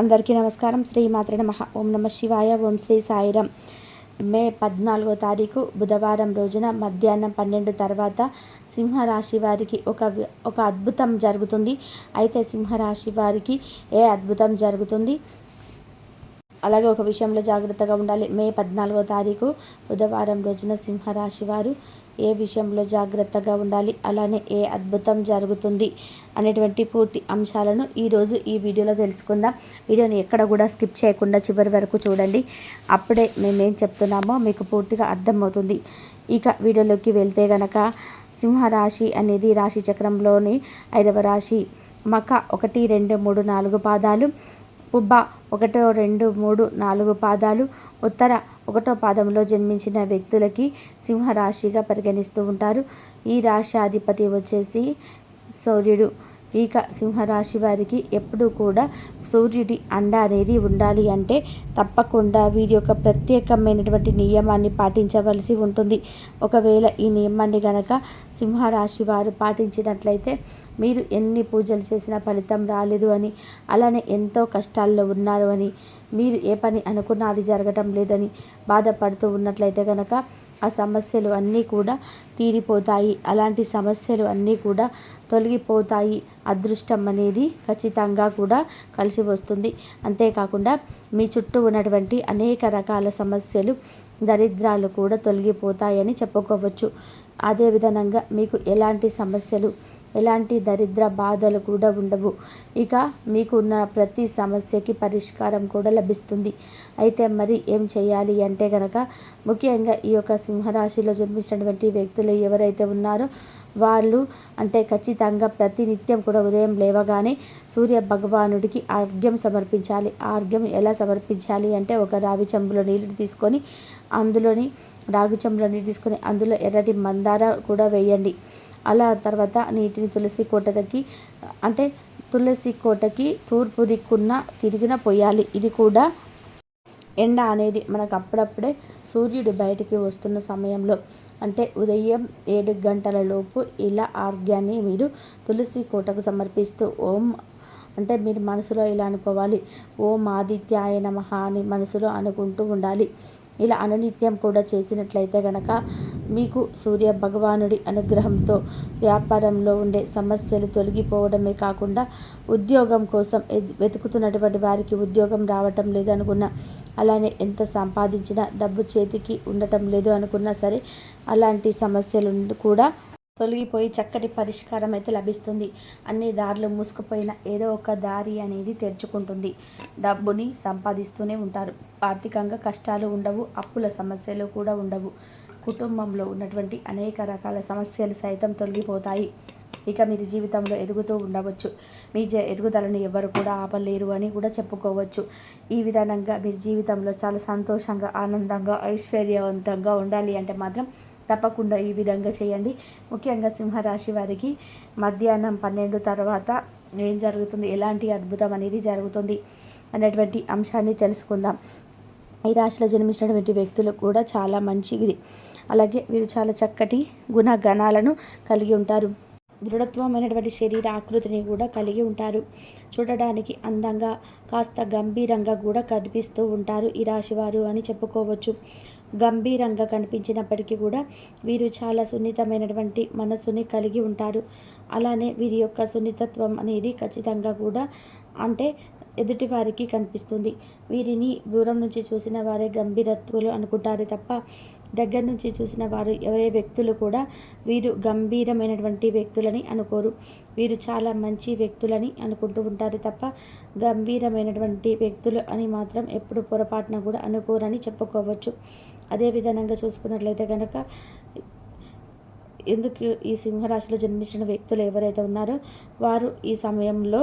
అందరికీ నమస్కారం. శ్రీ మాత్ర నమ. ఓం నమ శివాయ. ఓం శ్రీ సాయిరం. మే పద్నాలుగో తారీఖు బుధవారం రోజున మధ్యాహ్నం పన్నెండు తర్వాత సింహరాశి వారికి ఒక ఒక అద్భుతం జరుగుతుంది. అయితే సింహరాశి వారికి ఏ అద్భుతం జరుగుతుంది? అలాగే ఒక విషయంలో జాగ్రత్తగా ఉండాలి. మే పద్నాలుగో తారీఖు బుధవారం రోజున సింహరాశి వారు ఏ విషయంలో జాగ్రత్తగా ఉండాలి? అలానే ఏ అద్భుతం జరుగుతుంది? అనేటువంటి పూర్తి అంశాలను ఈరోజు ఈ వీడియోలో తెలుసుకుందాం. వీడియోని ఎక్కడ కూడా స్కిప్ చేయకుండా చివరి వరకు చూడండి. అప్పుడే మేమేం చెప్తున్నామో మీకు పూర్తిగా అర్థమవుతుంది. ఇక వీడియోలోకి వెళ్తే గనక సింహరాశి అనేది రాశి చక్రంలోని ఐదవ రాశి. మక ఒకటి రెండు మూడు నాలుగు పాదాలు. పుబ్బ ఒకటో రెండు మూడు నాలుగు పాదాలు. ఉత్తర ఒకటో పాదంలో జన్మించిన వ్యక్తులకి సింహరాశిగా పరిగణిస్తూ ఉంటారు. ఈ రాశి అధిపతి వచ్చేసి సూర్యుడు. ఇక సింహరాశి వారికి ఎప్పుడూ కూడా సూర్యుడి అండ అనేది ఉండాలి అంటే తప్పకుండా వీరి యొక్క ప్రత్యేకమైనటువంటి నియమాన్ని పాటించవలసి ఉంటుంది. ఒకవేళ ఈ నియమాన్ని గనక సింహరాశి వారు పాటించినట్లయితే మీరు ఎన్ని పూజలు చేసినా ఫలితం రాలేదు అని అలానే ఎంతో కష్టాల్లో ఉన్నారు అని మీరు ఏ పని అనుకున్నా అది జరగటం లేదని బాధపడుతూ ఉన్నట్లయితే కనుక ఆ సమస్యలు అన్నీ కూడా తీరిపోతాయి. అలాంటి సమస్యలు అన్నీ కూడా తొలగిపోతాయి. అదృష్టం అనేది ఖచ్చితంగా కూడా కలిసి వస్తుంది. అంతేకాకుండా మీ చుట్టూ ఉన్నటువంటి అనేక రకాల సమస్యలు దరిద్రాలు కూడా తొలగిపోతాయని చెప్పుకోవచ్చు. అదేవిధంగా మీకు ఎలాంటి సమస్యలు ఎలాంటి దరిద్ర బాధలు కూడా ఉండవు. ఇక మీకున్న ప్రతి సమస్యకి పరిష్కారం కూడా లభిస్తుంది. అయితే మరి ఏం చేయాలి అంటే కనుక ముఖ్యంగా ఈ యొక్క సింహరాశిలో జన్మించినటువంటి వ్యక్తులు ఎవరైతే ఉన్నారో వాళ్ళు అంటే ఖచ్చితంగా ప్రతినిత్యం కూడా ఉదయం లేవగానే సూర్య భగవానుడికి ఆర్ఘ్యం సమర్పించాలి. ఆ ఆర్ఘ్యం ఎలా సమర్పించాలి అంటే ఒక రావి చెంబులో నీళ్ళు తీసుకొని అందులోని రాగి చెంబులో తీసుకొని అందులో ఎర్రటి మందార కూడా వేయండి. అలా తర్వాత నీటిని తులసి కోటకి అంటే తులసి కోటకి తూర్పు దిక్కున్న తిరిగిన పోయాలి ఇది కూడా ఎండ అనేది మనకు అప్పుడప్పుడే సూర్యుడు బయటికి వస్తున్న సమయంలో. అంటే ఉదయం ఏడు గంటల లోపు ఇలా ఆర్గ్యాన్ని మీరు తులసి కోటకు సమర్పిస్తూ ఓం అంటే మీరు మనసులో ఇలా అనుకోవాలి. ఓం ఆదిత్యాయ నమః అని మనసులో అనుకుంటూ ఉండాలి. ఇలా అనునిత్యం కూడా చేసినట్లయితే గనక మీకు సూర్య భగవానుడి అనుగ్రహంతో వ్యాపారంలో ఉండే సమస్యలు తొలగిపోవడమే కాకుండా ఉద్యోగం కోసం వెతుకుతున్నటువంటి వారికి ఉద్యోగం రావటం లేదు అనుకున్నా అలానే ఎంత సంపాదించినా డబ్బు చేతికి ఉండటం లేదు అనుకున్నా సరే అలాంటి సమస్యలు కూడా తొలగిపోయి చక్కటి పరిష్కారం అయితే లభిస్తుంది. అన్ని దారులు మూసుకుపోయిన ఏదో ఒక దారి అనేది తెరుచుకుంటుంది. డబ్బుని సంపాదిస్తూనే ఉంటారు. ఆర్థికంగా కష్టాలు ఉండవు అప్పుల సమస్యలు కూడా ఉండవు. కుటుంబంలో ఉన్నటువంటి అనేక రకాల సమస్యలు సైతం తొలగిపోతాయి. ఇక మీరు జీవితంలో ఎదుగుతూ ఉండవచ్చు. మీ జ ఎదుగుదలను ఎవరు కూడా ఆపలేరు అని కూడా చెప్పుకోవచ్చు. ఈ విధానంగా మీరు జీవితంలో చాలా సంతోషంగా ఆనందంగా ఐశ్వర్యవంతంగా ఉండాలి అంటే మాత్రం తప్పకుండా ఈ విధంగా చేయండి. ముఖ్యంగా సింహరాశి వారికి మధ్యాహ్నం పన్నెండు తర్వాత ఏం జరుగుతుంది? ఎలాంటి అద్భుతం అనేది జరుగుతుంది? అనేటువంటి అంశాన్ని తెలుసుకుందాం. ఈ రాశిలో జన్మించినటువంటి వ్యక్తులు కూడా చాలా మంచిది. అలాగే వీరు చాలా చక్కటి గుణగణాలను కలిగి ఉంటారు. దృఢత్వమైనటువంటి శరీర ఆకృతిని కూడా కలిగి ఉంటారు. చూడడానికి అందంగా కాస్త గంభీరంగా కూడా కనిపిస్తూ ఉంటారు ఈ రాశివారు అని చెప్పుకోవచ్చు. గంభీరంగా కనిపించినప్పటికీ కూడా వీరు చాలా సున్నితమైనటువంటి మనస్సుని కలిగి ఉంటారు. అలానే వీరి యొక్క సున్నితత్వం అనేది ఖచ్చితంగా కూడా అంటే ఎదుటి వారికి కనిపిస్తుంది. వీరిని దూరం నుంచి చూసిన వారే గంభీరత్వాలు అనుకుంటారు తప్ప దగ్గర నుంచి చూసిన వారు ఏ వ్యక్తులు కూడా వీరు గంభీరమైనటువంటి వ్యక్తులని అనుకోరు. వీరు చాలా మంచి వ్యక్తులని అనుకుంటూ ఉంటారు తప్ప గంభీరమైనటువంటి వ్యక్తులు అని మాత్రం ఎప్పుడు పొరపాటున కూడా అనుకోరని చెప్పుకోవచ్చు. అదే విధంగా చూసుకున్నట్లయితే కనుక ఎందుకు ఈ సింహరాశిలో జన్మించిన వ్యక్తులు ఎవరైతే ఉన్నారో వారు ఈ సమయంలో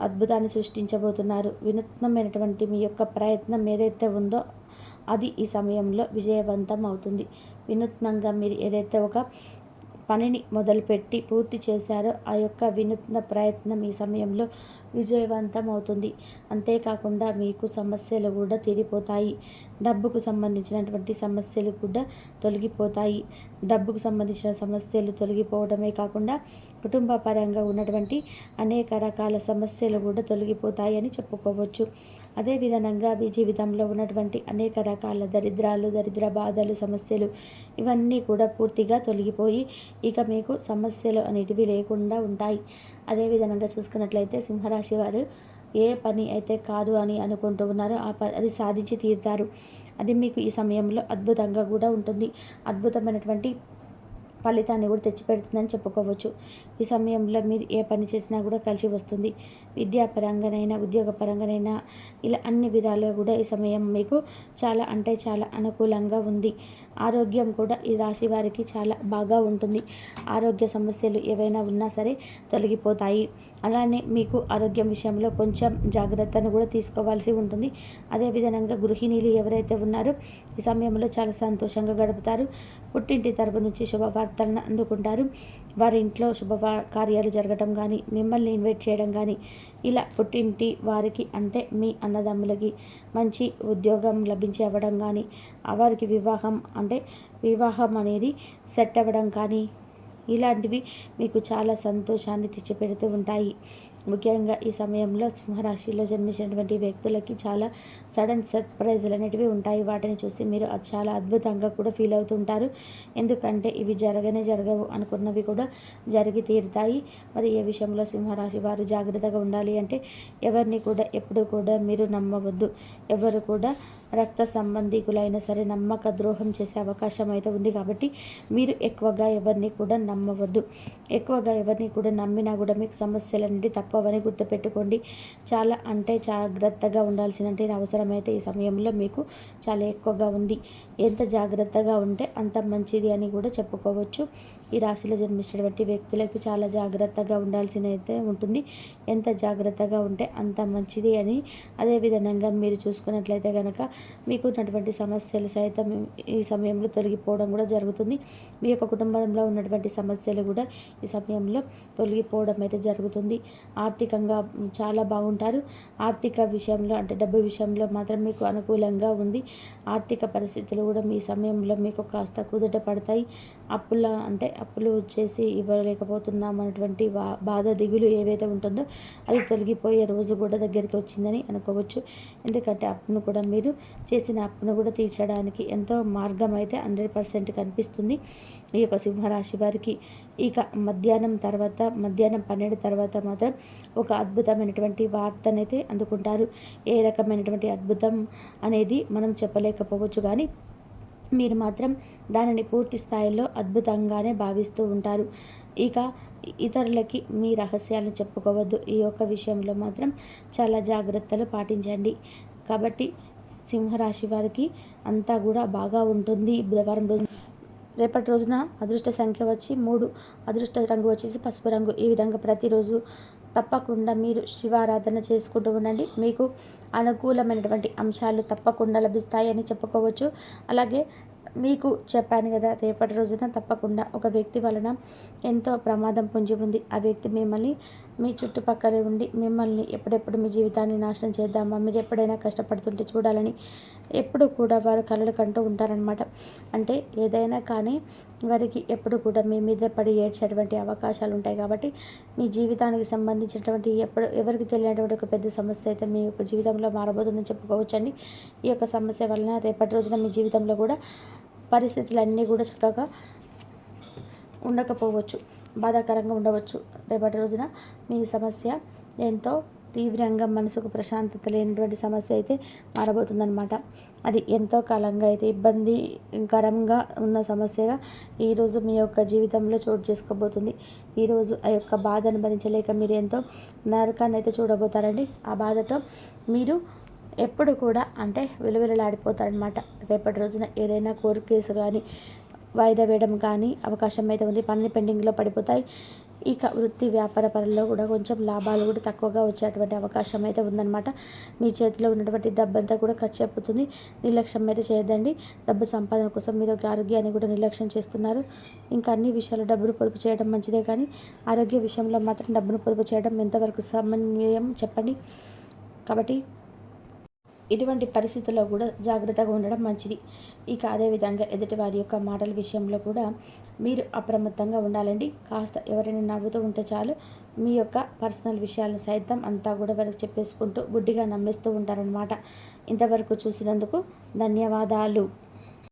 అద్భుతాన్ని సృష్టించబోతున్నారు. వినూత్నమైనటువంటి మీ యొక్క ప్రయత్నం ఏదైతే ఉందో అది ఈ సమయంలో విజయవంతం అవుతుంది. వినూత్నంగా మీరు ఏదైతే ఒక పనిని మొదలుపెట్టి పూర్తి చేశారో ఆ యొక్క వినూత్న ప్రయత్నం ఈ సమయంలో విజయవంతం అవుతుంది. అంతేకాకుండా మీకు సమస్యలు కూడా తీరిపోతాయి. డబ్బుకు సంబంధించినటువంటి సమస్యలు కూడా తొలగిపోతాయి. డబ్బుకు సంబంధించిన సమస్యలు తొలగిపోవడమే కాకుండా కుటుంబ పరంగా ఉన్నటువంటి అనేక రకాల సమస్యలు కూడా తొలగిపోతాయి అని చెప్పుకోవచ్చు. అదేవిధంగా మీ జీవితంలో ఉన్నటువంటి అనేక రకాల దరిద్రాలు దరిద్ర బాధలు సమస్యలు ఇవన్నీ కూడా పూర్తిగా తొలగిపోయి ఇక మీకు సమస్యలు అనేటివి లేకుండా ఉంటాయి. అదేవిధంగా చూసుకున్నట్లయితే సింహరాశి వారు ఏ పని అయితే కాదు అని అనుకుంటూ ఉన్నారో ఆ ప అది సాధించి తీరుతారు. అది మీకు ఈ సమయంలో అద్భుతంగా కూడా ఉంటుంది. అద్భుతమైనటువంటి ఫలితాన్ని కూడా తెచ్చిపెడుతుందని చెప్పుకోవచ్చు. ఈ సమయంలో మీరు ఏ పని చేసినా కూడా కలిసి వస్తుంది. విద్యాపరంగానైనా ఉద్యోగపరంగానైనా ఇలా అన్ని విధాలుగా కూడా ఈ సమయం మీకు చాలా అంటే చాలా అనుకూలంగా ఉంది. ఆరోగ్యం కూడా ఈ రాశి వారికి చాలా బాగా ఉంటుంది. ఆరోగ్య సమస్యలు ఏవైనా ఉన్నా సరే తొలగిపోతాయి. అలానే మీకు ఆరోగ్యం విషయంలో కొంచెం జాగ్రత్తను కూడా తీసుకోవాల్సి ఉంటుంది. అదేవిధంగా గృహిణీలు ఎవరైతే ఉన్నారో ఈ సమయంలో చాలా సంతోషంగా గడుపుతారు. పుట్టింటి తరపు నుంచి శుభవార్తలను అందుకుంటారు. వారి ఇంట్లో శుభ కార్యాలు జరగటం కానీ మిమ్మల్ని ఇన్వైట్ చేయడం కానీ ఇలా పుట్టింటి వారికి అంటే మీ అన్నదమ్ములకి మంచి ఉద్యోగం లభించి అవ్వడం కానీ వారికి వివాహం అంటే వివాహం అనేది సెట్ అవ్వడం కానీ ఇలాంటివి మీకు చాలా సంతోషాన్ని తెచ్చిపెడుతూ ఉంటాయి. ముఖ్యంగా ఈ సమయంలో సింహరాశిలో జన్మించినటువంటి వ్యక్తులకి చాలా సడన్ సర్ప్రైజులు అనేటివి ఉంటాయి. వాటిని చూసి మీరు చాలా అద్భుతంగా కూడా ఫీల్ అవుతుంటారు. ఎందుకంటే ఇవి జరగనే జరగవు అనుకున్నవి కూడా జరిగి తీరుతాయి. మరి ఏ విషయంలో సింహరాశి వారు జాగ్రత్తగా ఉండాలి అంటే ఎవరిని కూడా ఎప్పుడు కూడా మీరు నమ్మవద్దు. ఎవరు కూడా రక్త సంబంధికులైనా సరే నమ్మక ద్రోహం చేసే అవకాశం అయితే ఉంది కాబట్టి మీరు ఎక్కువగా ఎవరిని కూడా నమ్మవద్దు. ఎక్కువగా ఎవరిని కూడా నమ్మినా కూడా మీకు సమస్యల నుండి తప్పవని గుర్తుపెట్టుకోండి. చాలా అంటే జాగ్రత్తగా ఉండాల్సిన అవసరం అయితే ఈ సమయంలో మీకు చాలా ఎక్కువగా ఉంది. ఎంత జాగ్రత్తగా ఉంటే అంత మంచిది అని కూడా చెప్పుకోవచ్చు. ఈ రాశిలో జన్మించినటువంటి వ్యక్తులకు చాలా జాగ్రత్తగా ఉండాల్సిన అయితే ఉంటుంది. ఎంత జాగ్రత్తగా ఉంటే అంత మంచిది అని అదేవిధంగా మీరు చూసుకున్నట్లయితే కనుక మీకు ఉన్నటువంటి సమస్యలు సైతం ఈ సమయంలో తొలగిపోవడం కూడా జరుగుతుంది. మీ యొక్క కుటుంబంలో ఉన్నటువంటి సమస్యలు కూడా ఈ సమయంలో తొలగిపోవడం అయితే జరుగుతుంది. ఆర్థికంగా చాలా బాగుంటారు. ఆర్థిక విషయంలో అంటే డబ్బు విషయంలో మాత్రం మీకు అనుకూలంగా ఉంది. ఆర్థిక పరిస్థితులు కూడా మీ సమయంలో మీకు కాస్త కుదుట పడతాయి. అప్పుల అంటే అప్పులు చేసి ఇవ్వలేకపోతున్నాం అనేటువంటి బాధ దిగులు ఏవైతే ఉంటుందో అది తొలగిపోయే రోజు కూడా దగ్గరికి వచ్చిందని అనుకోవచ్చు. ఎందుకంటే అప్పును కూడా మీరు చేసిన అప్పును కూడా తీర్చడానికి ఎంతో మార్గం అయితే హండ్రెడ్ పర్సెంట్ కనిపిస్తుంది. ఈ యొక్క సింహరాశి వారికి ఇక మధ్యాహ్నం తర్వాత మధ్యాహ్నం పన్నెండు తర్వాత మాత్రం ఒక అద్భుతమైనటువంటి వార్తనైతే అందుకుంటారు. ఏ రకమైనటువంటి అద్భుతం అనేది మనం చెప్పలేకపోవచ్చు. కానీ మీరు మాత్రం దానిని పూర్తి స్థాయిలో అద్భుతంగానే భావిస్తూ ఉంటారు. ఇక ఇతరులకి మీ రహస్యాలను చెప్పుకోవద్దు. ఈ యొక్క విషయంలో మాత్రం చాలా జాగ్రత్తలు పాటించండి. కాబట్టి సింహరాశి వారికి అంతా కూడా బాగా ఉంటుంది. బుధవారం రోజు రేపటి రోజున అదృష్ట సంఖ్య వచ్చి మూడు. అదృష్ట రంగు వచ్చేసి పసుపు రంగు. ఈ విధంగా ప్రతిరోజు తప్పకుండా మీరు శివారాధన చేసుకుంటూ ఉండండి. మీకు అనుకూలమైనటువంటి అంశాలు తప్పకుండా లభిస్తాయని చెప్పుకోవచ్చు. అలాగే మీకు చెప్పాను కదా రేపటి రోజున తప్పకుండా ఒక వ్యక్తి వలన ఎంతో ప్రమాదం పొంచి ఉంది. ఆ వ్యక్తి మిమ్మల్ని మీ చుట్టుపక్కలే ఉండి మిమ్మల్ని ఎప్పుడెప్పుడు మీ జీవితాన్ని నాశనం చేద్దామా మీరు ఎప్పుడైనా కష్టపడుతుంటే చూడాలని ఎప్పుడు కూడా వారు కలలు కంటూ ఉంటారనమాట అంటే ఏదైనా కానీ వారికి ఎప్పుడు కూడా మీ మీద పడి ఏడ్చేటువంటి అవకాశాలు ఉంటాయి కాబట్టి మీ జీవితానికి సంబంధించినటువంటి ఎప్పుడు ఎవరికి తెలియనటువంటి ఒక పెద్ద సమస్య అయితే మీ యొక్క జీవితంలో మారబోతుందని చెప్పుకోవచ్చండి. ఈ యొక్క సమస్య వలన రేపటి రోజున మీ జీవితంలో కూడా పరిస్థితులన్నీ కూడా చక్కగా ఉండకపోవచ్చు బాధాకరంగా ఉండవచ్చు. రేపటి రోజున మీ సమస్య ఎంతో తీవ్రంగా మనసుకు ప్రశాంతత లేనటువంటి సమస్య అయితే మారబోతుందన్నమాట. అది ఎంతో కాలంగా అయితే ఇబ్బందికరంగా ఉన్న సమస్యగా ఈరోజు మీ యొక్క జీవితంలో చోటు చేసుకోబోతుంది. ఈరోజు ఆ యొక్క బాధను భరించలేక మీరు ఎంతో నరకాన్ని అయితే చూడబోతారండి. ఆ బాధతో మీరు ఎప్పుడు కూడా అంటే విలువలాడిపోతారనమాట రేపటి రోజున ఏదైనా కోర్టు కేసు కానీ వాయిదా వేయడం కానీ అవకాశం అయితే ఉంది. పనులు పెండింగ్లో పడిపోతాయి. ఇక వృత్తి వ్యాపార పనుల్లో కూడా కొంచెం లాభాలు కూడా తక్కువగా వచ్చేటువంటి అవకాశం అయితే ఉందన్నమాట మీ చేతిలో ఉన్నటువంటి డబ్బంతా కూడా ఖర్చు అయిపోతుంది. నిర్లక్ష్యం అయితే చేయదండి డబ్బు సంపాదన కోసం మీరు ఆరోగ్యాన్ని కూడా నిర్లక్ష్యం చేస్తున్నారు. ఇంకా అన్ని విషయాలు డబ్బును పొదుపు చేయడం మంచిదే కానీ ఆరోగ్య విషయంలో మాత్రం డబ్బును పొదుపు చేయడం ఎంతవరకు సమన్వయం చెప్పండి. కాబట్టి ఇటువంటి పరిస్థితుల్లో కూడా జాగ్రత్తగా ఉండడం మంచిది. ఇక అదేవిధంగా ఎదుటి వారి యొక్క మాటల విషయంలో కూడా మీరు అప్రమత్తంగా ఉండాలండి. కాస్త ఎవరైనా నవ్వుతూ ఉంటే చాలు. మీ యొక్క పర్సనల్ విషయాలను సైతం అంతా కూడా వారికి చెప్పేసుకుంటూ గుడ్డిగా నమ్మేస్తూ ఉంటారనమాట ఇంతవరకు చూసినందుకు ధన్యవాదాలు.